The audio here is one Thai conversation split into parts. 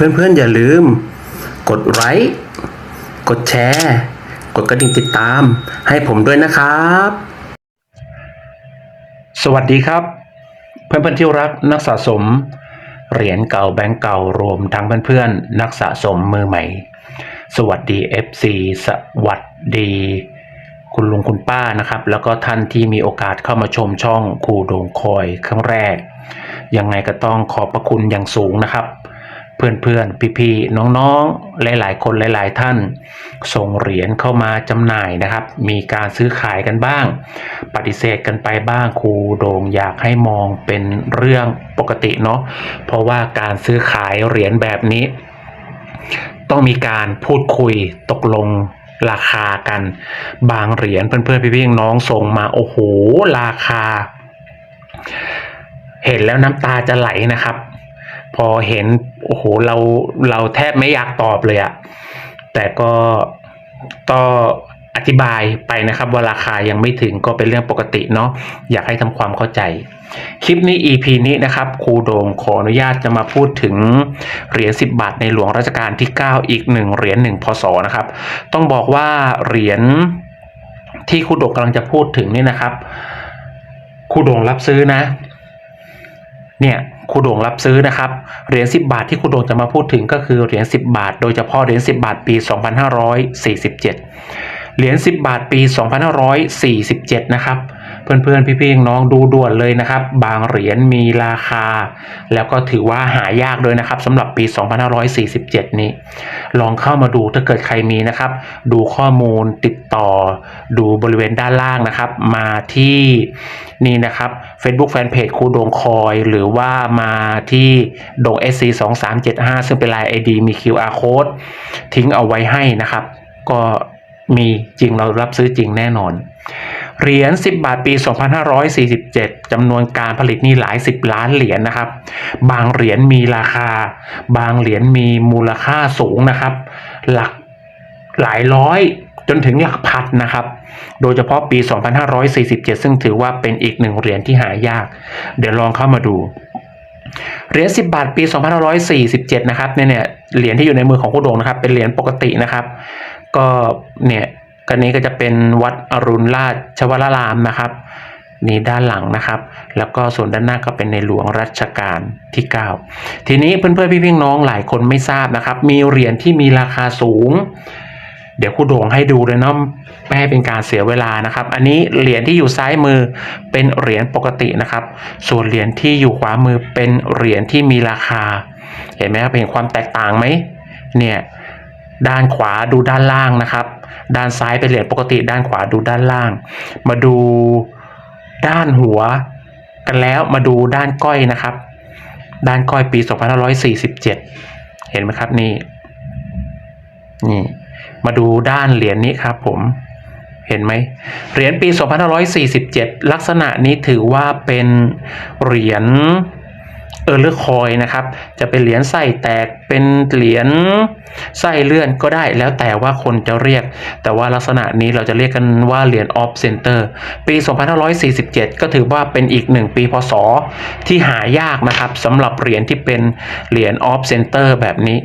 พื่อนๆอย่าลืม กดไลค์กดแชร์ กดกระดิ่งติดตาม ให้ผมด้วยนะครับ สวัสดีครับ เพื่อนๆที่รักนักสะสม เหรียญเก่าแบงก์เก่ารวมทั้งเพื่อนๆนักสะสมมือใหม่ สวัสดี FC สวัสดีคุณลุงคุณป้านะครับ แล้วก็ท่านที่มีโอกาสเข้ามาชมช่องครูโดงคอยครั้งแรก ยังไงก็ต้องขอบพระคุณอย่างสูงนะครับ เพื่อนๆ พี่ๆ น้องๆ หลายๆ คนหลาย ๆ ท่าน ส่งเหรียญเข้ามาจำหน่ายนะครับ มีการซื้อขายกันบ้าง ปฏิเสธกันไปบ้างครูโดงอยากให้มองเป็นเรื่องปกติเนาะเพราะว่าการซื้อขายเหรียญแบบนี้ ต้องมีการพูดคุยตกลงราคากัน บางเหรียญเพื่อนๆ พี่ๆ น้องๆ ส่งมาโอ้โหราคา เห็นแล้วน้ำตาจะไหลนะครับ อเห็นโอ้โหเราเราแทบไม่อยากตอบเลยอะแต่ก็ก็ออธิบายไปนะครับว่าราคายังไม่ถึงก็เป็นเรื่องปกติเนาะอยากให้ทำความเข้าใจ คลิปนี้ EP นี้นะครับครูโดงขออนุญาตจะมาพูดถึงเหรียญ10 บาทในหลวงรัชกาลที่ 9 อีกหนึ่งเหรียญหนึ่งพศนะครับ ต้องบอกว่าเหรียญที่ครูโดงกำลังจะพูดถึงนี่นะครับครูโดงรับซื้อนะ เนี่ย ครูโด่งรับซื้อนะครับเหรียญ10 บาทที่ครูโด่งจะมาพูดถึงก็คือเหรียญ10 บาท โดยเฉพาะเหรียญ10 บาทปี 2547 เหรียญ10 บาทปี 2547 นะครับ เพื่อนๆ พี่ๆน้องดูด่วนเลยนะครับ บางเหรียญมีราคา แล้วก็ถือว่าหายากด้วยนะครับสำหรับปี 2547 นี้ ลองเข้ามาดูถ้าเกิดใครมีนะครับ ดูข้อมูลติดต่อ ดูบริเวณด้านล่างนะครับ มาที่นี่นะครับ Facebook Fanpage ครูโดงคอย หรือว่ามาที่โดง SC 2 3 7 5ซึ่งเป็นลาย ID มี QR code ทิ้งเอาไว้ให้นะครับ ก็มีจริงเรารับซื้อจริงแน่นอน เหรียญ 10 บาทปี 2547จำนวนการผลิตนี่หลาย 10 ล้านเหรียญนะครับ บางเหรียญมีราคา บางเหรียญมีมูลค่าสูงนะครับ หลักหลายร้อยจนถึงหลักพันนะครับ โดยเฉพาะปี 2547 ซึ่งถือว่าเป็นอีกหนึ่งเหรียญที่หายาก เดี๋ยวลองเข้ามาดูเหรียญ10 บาท ปี 2547 นะครับเนี่ยเนี่ยเหรียญที่อยู่ในมือของผู้โด่งนะครับ เป็นเหรียญปกตินะครับ ก็เนี่ย กันนี้ก็จะเป็นวัดอรุณราชวรารามนะครับ นี่ด้านหลังนะครับ แล้วก็ส่วนด้านหน้าก็เป็นในหลวงรัชกาลที่ 9 ทีนี้เพื่อนๆพี่ๆน้องหลายคนไม่ทราบนะครับ มีเหรียญที่มีราคาสูง เดี๋ยวครูโด่งให้ดูเลยเนาะไม่ให้เป็นการเสียเวลานะครับ อันนี้เหรียญที่อยู่ซ้ายมือเป็นเหรียญปกตินะครับ ส่วนเหรียญที่อยู่ขวามือเป็นเหรียญที่มีราคา เห็นไหมครับเห็นความแตกต่างไหมเนี่ย ด้านขวาดูด้านล่างนะครับ ด้านซ้ายเป็นเหรียญปกติ ด้านขวาดูด้านล่าง มาดูด้านหัวกันแล้วมาดูด้านก้อยนะครับ ด้านก้อยปี 2547 เห็นไหมครับนี่นี่มาดูด้านเหรียญนี้ครับผมเห็นไหมเหรียญปี 2547 ลักษณะนี้ถือว่าเป็นเหรียญ ออร์เลอร์คอยนะครับ จะเป็นเหรียญไส้แตกเป็นเหรียญไส้เลื่อนก็ได้แล้วแต่ว่าคนจะเรียก แต่ว่าลักษณะนี้เราจะเรียกกันว่าเหรียญออฟเซนเตอร์ปี 2547 ก็ถือว่าเป็นอีกหนึ่งปีพศ ที่หายากนะครับสำหรับเหรียญที่เป็นเหรียญออฟเซนเตอร์แบบนี้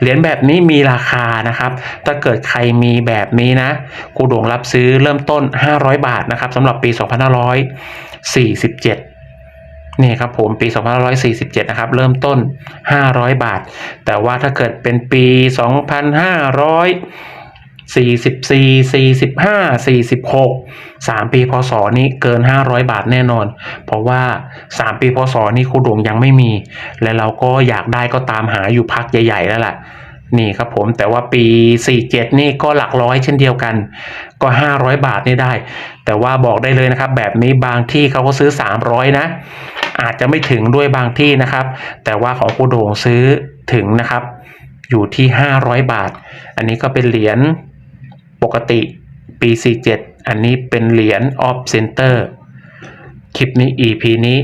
เหรียญแบบนี้มีราคานะครับ ถ้าเกิดใครมีแบบนี้นะครูด่งรับซื้อเริ่มต้น 500 บาทนะครับสำหรับปี 2547 นี่ครับผมปี 2547 นะครับ เริ่มต้น 500 บาท แต่ว่าถ้าเกิดเป็นปี 2544 45 46 3 ปีพศนี้เกิน 500 บาทแน่นอน เพราะว่า 3 ปีพศนี้ครูด่งยังไม่มี และเราก็อยากได้ก็ตามหาอยู่พักใหญ่ ๆ แล้วล่ะนี่ครับผมแต่ว่าปี 47 นี่ก็หลักร้อยเช่นเดียวกัน ก็ 500 บาทนี่ได้ แต่ว่าบอกได้เลยนะครับ แบบนี้บางที่เขาก็ซื้อ 300 นะ อาจจะไม่ถึงด้วยบางที่นะครับ แต่ว่าของครูโด่งซื้อถึงนะครับ อยู่ที่ 500 บาท อันนี้ก็เป็นเหรียญปกติปี 47 อันนี้เป็นเหรียญออฟเซนเตอร์คลิปนี้ EP นี้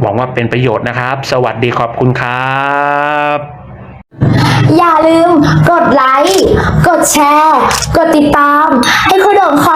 หวังว่าเป็นประโยชน์นะครับ สวัสดีขอบคุณครับ อย่าลืมกดไลค์ กดแชร์ กดติดตาม ให้คุณโด่งคอย